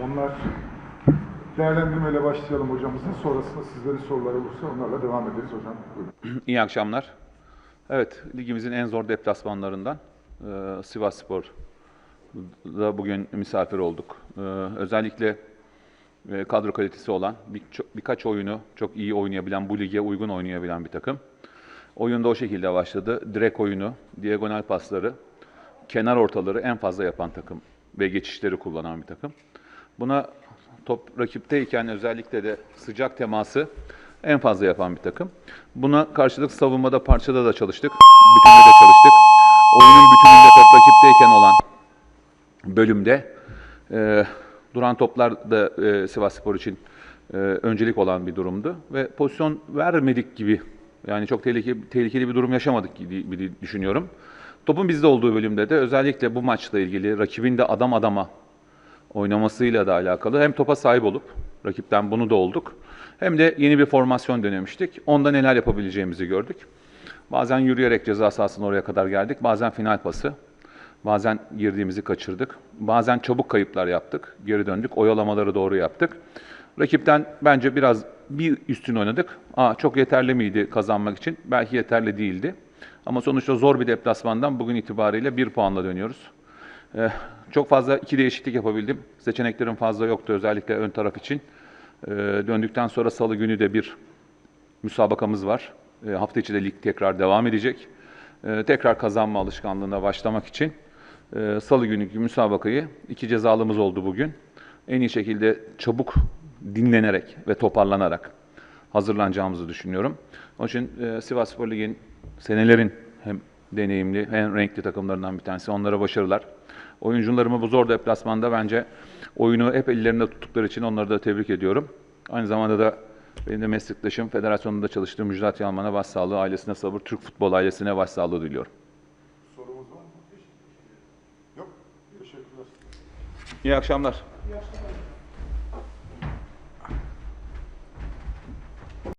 akşamlar. Değerlendirmeyle başlayalım hocamızın. Sonrasında sizlerin soruları olursa onlarla devam ederiz hocam. Buyurun. İyi akşamlar. Evet, ligimizin en zor deplasmanlarından e, Sivas Spor da bugün misafir olduk. E, özellikle e, kadro kalitesi olan, bir, çok- birkaç oyunu çok iyi oynayabilen, bu lige uygun oynayabilen bir takım. Oyunda o şekilde başladı. Direkt oyunu, diagonal pasları, kenar ortaları en fazla yapan takım ve geçişleri kullanan bir takım. Buna top rakipteyken özellikle de sıcak teması en fazla yapan bir takım. Buna karşılık savunmada parçada da çalıştık. Bütünde de çalıştık. Oyunun bütününde top rakipteyken olan bölümde e, duran toplar da e, Sivas Spor için e, öncelik olan bir durumdu. Ve pozisyon vermedik gibi yani çok tehlikeli, tehlikeli bir durum yaşamadık gibi düşünüyorum. Topun bizde olduğu bölümde de özellikle bu maçla ilgili rakibin de adam adama oynamasıyla da alakalı hem topa sahip olup rakipten bunu da olduk hem de yeni bir formasyon denemiştik. Onda neler yapabileceğimizi gördük. Bazen yürüyerek ceza sahasının oraya kadar geldik. Bazen final pası. Bazen girdiğimizi kaçırdık. Bazen çabuk kayıplar yaptık. Geri döndük. Oyalamaları doğru yaptık. Rakipten bence biraz bir üstün oynadık. Aa, çok yeterli miydi kazanmak için? Belki yeterli değildi. Ama sonuçta zor bir deplasmandan bugün itibariyle bir puanla dönüyoruz. Ee, çok fazla iki değişiklik yapabildim. Seçeneklerim fazla yoktu özellikle ön taraf için. Ee, döndükten sonra salı günü de bir müsabakamız var. E, hafta içi de lig tekrar devam edecek. Tekrar kazanma alışkanlığına başlamak için salı gününkü müsabakayı iki cezalımız oldu bugün. En iyi şekilde çabuk dinlenerek ve toparlanarak hazırlanacağımızı düşünüyorum. Onun için e, Sivas Spor Lig'in senelerin hem deneyimli hem renkli takımlarından bir tanesi. Onlara başarılar. Oyuncularımı bu zor deplasmanda bence oyunu hep ellerinde tuttukları için onları da tebrik ediyorum. Aynı zamanda da benim de meslektaşım, federasyonunda çalıştığım Müjdat Yalman'a başsağlığı, ailesine sabır, Türk futbol ailesine başsağlığı diliyorum. Sorumuz var mı? Yok. Teşekkürler. İyi akşamlar. İyi akşamlar.